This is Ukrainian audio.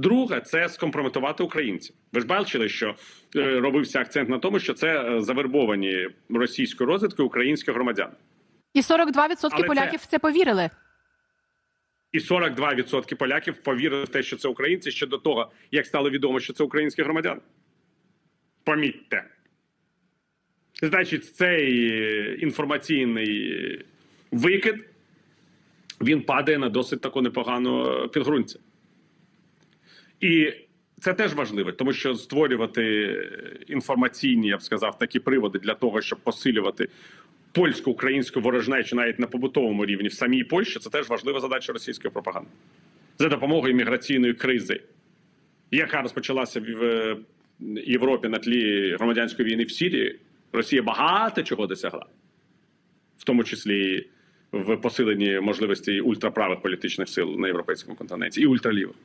Друге, це скомпрометувати українців. Ви ж бачили, що е, робився акцент на тому, що це е, завербовані російською розвідкою українські громадяни. І 42% Але поляків в це повірили. І 42% поляків повірили в те, що це українці ще до того, як стало відомо, що це українські громадяни. Помітьте. Значить, цей е, інформаційний викид він падає на досить таку непогану підґрунтя. І це теж важливо, тому що створювати е, інформаційні, я б сказав, такі приводи для того, щоб посилювати польсько-українську ворожнечу навіть на побутовому рівні в самій Польщі, це теж важлива задача російської пропаганди за допомогою міграційної кризи, яка розпочалася в е, Європі на тлі громадянської війни в Сирії. Росія багато чого досягла, в тому числі в посиленні можливості ультраправих політичних сил на європейському континенті і ультралівих.